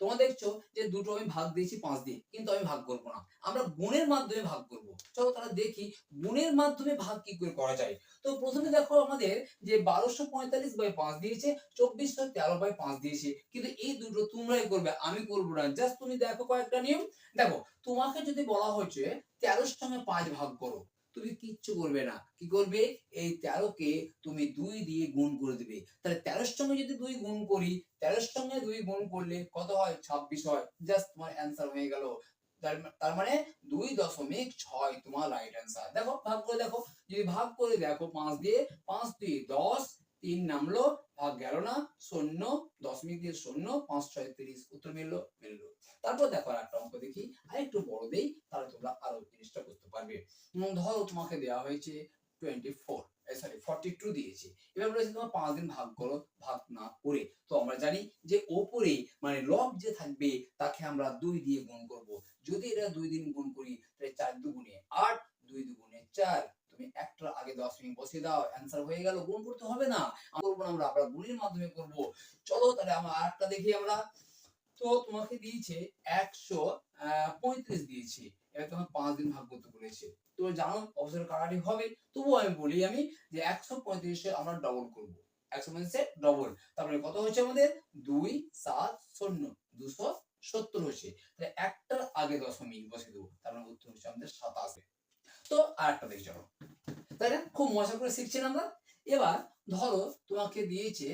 তোমরা দেখছ যে দুটো আমি ভাগ দিয়েছি পাঁচ দিয়ে, কিন্তু আমি ভাগ করব না। আমরা গুণের মাধ্যমে ভাগ করব। চলো তাহলে দেখি গুণের মাধ্যমে ভাগ কি করে করা যায়। তো প্রথমে দেখো আমাদের যে বারোশো পঁয়তাল্লিশ বাই পাঁচ দিয়েছে চব্বিশশো তেরো বাই পাঁচ দিয়েছে। কিন্তু এই দুটো তোমরাই করবে, আমি করব না। জাস্ট তুমি দেখো কয়েকটা নিয়ম। দেখো, তোমাকে যদি বলা হয়েছে তেরোর সঙ্গে পাঁচ ভাগ করো তুমি কিচ্ছু করবে না। কি করবে? এই তেরোকে তুমি দুই দিয়ে গুণ করে দিবে। তাহলে তেরোর সঙ্গে যদি দুই গুণ করি, তেরোর সঙ্গে দুই গুণ করলে কত হয়? ছাব্বিশ হয়। জাস্ট তোমার অ্যান্সার হয়ে গেল। তার মানে দুই দশমিক ছয় তোমার রাইট অ্যান্সার দেখো, ভাগ করে দেখো। যদি ভাগ করে দেখো, পাঁচ দিয়ে পাঁচ দুই দশ, তিন নামলো, ভাগ গেল না, শূন্য, দশমিক দিয়ে শূন্য, পাঁচ ছয় তিরিশ। উত্তর মিললো? মিললো। তারপর দেখো আর একটা অঙ্ক দেখি আর একটু বড় দেই তাহলে তোমরা আরও জিনিসটা বুঝতে পারবে উম, ধরো তোমাকে দেওয়া হয়েছে twenty four sorry forty two দিয়েছে। এবার বলেছে, তোমার পাঁচ দিন ভাগ করো, ভাগ না করে। তো আমরা জানি যে ওপরে মানে লব যে থাকবে, তাকে আমরা দুই দিয়ে গুণ করব। যদি এটা দুই দিন গুণ করি, তাহলে চার দুগুণে আট, দুই দুগুণে চার। তুমি একটার আগে দশ মিনিট বসিয়ে দাও অ্যান্সার হয়ে গেল, গুণ করতে হবে না। করব না, আমরা আমরা গুণের মাধ্যমে করব। চলো তাহলে আমরা আরেকটা দেখি আমরা। তো তোমাকে দিয়েছে একশো পঁয়ত্রিশ দিয়েছে। এবার তোমার পাঁচ দিন ভাগ করতে বলেছে। তুমি জানো অবসর কাটাটি হবে, তবুও আমি বলি আমি যে একশো পঁয়ত্রিশে আমরা ডবল করব। একশো পঁয়ত্রিশে ডবল তারপরে কত হচ্ছে আমাদের? দুই, সাত, শূন্য। দুশো সত্তর হচ্ছে। তাহলে একটার আগে দশমিক বসে দেবো। তার মানে উত্তর হচ্ছে আমাদের সাতাশে। তো আর একটা দেখি চলো। তাই না খুব মজা করে শিখছেন আমরা। এবার ধরো তোমাকে দিয়েছে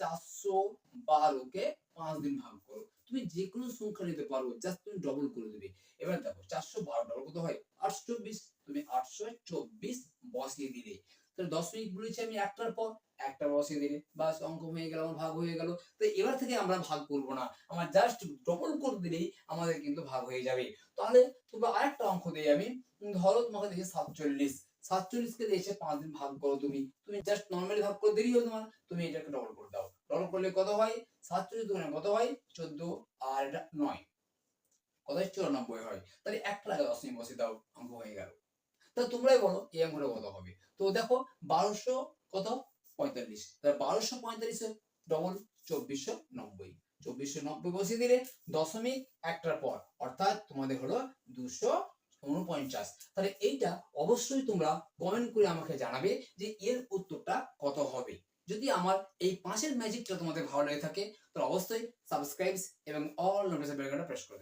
চারশো বারোকে পাঁচ দিন ভাগ করো। তুমি যে কোনো সংখ্যা নিতে পারো জাস্ট তুমি ডবল করে দেবে। এবার দেখো, চারশো বারো ডবল কত হয়? আটশো চব্বিশ তুমি আটশো চব্বিশ বসিয়ে দিলে। তাহলে দশ মিনিট বলেছি আমি একটার পর, একটা বসিয়ে দিলে। বাস, অঙ্ক হয়ে গেল, আমার ভাগ হয়ে গেল। তো এবার থেকে আমরা ভাগ করব না। আমার জাস্ট ডবল করে দিলেই আমাদের কিন্তু ভাগ হয়ে যাবে। তাহলে তোমরা আরেকটা অঙ্ক দিই আমি। ধরো তোমাকে দিয়েছে সাতচল্লিশ। সাতচল্লিশকে দিয়েছে পাঁচ দিন ভাগ করো তুমি। তুমি জাস্ট নর্মালি ভাগ করে দিলেই হবে তোমার। তুমি এটাকে ডবল করে দাও। ডবল করলে কত হয়? সাতচল্লিশ দুগুণে কত হয়? চোদ্দ আর নয়। কত হয়? চুরানব্বই হয়। তাহলে একটা আগে দশ মিনিট বসে দাও অঙ্ক হয়ে গেল। তা তোমরাই বলো এই অঙ্কটা কত হবে? তো দেখো, বারোশো কত? পঁয়তাল্লিশ। তাহলে বারোশো পঁয়তাল্লিশে ডবল চব্বিশশো নব্বই। চব্বিশশো নব্বই বসিয়ে দিলে দশমিক একটার পর, অর্থাৎ তোমাদের হলো দুশো উনপঞ্চাশ। তাহলে এইটা অবশ্যই তোমরা কমেন্ট করে আমাকে জানাবে যে এর উত্তরটা কত হবে। যদি আমার এই পাঁচের ম্যাজিকটা তোমাদের ভালো লেগে থাকে, তাহলে অবশ্যই সাবস্ক্রাইব এবং অল নোটিফিকেশন বেলটা প্রেস করে।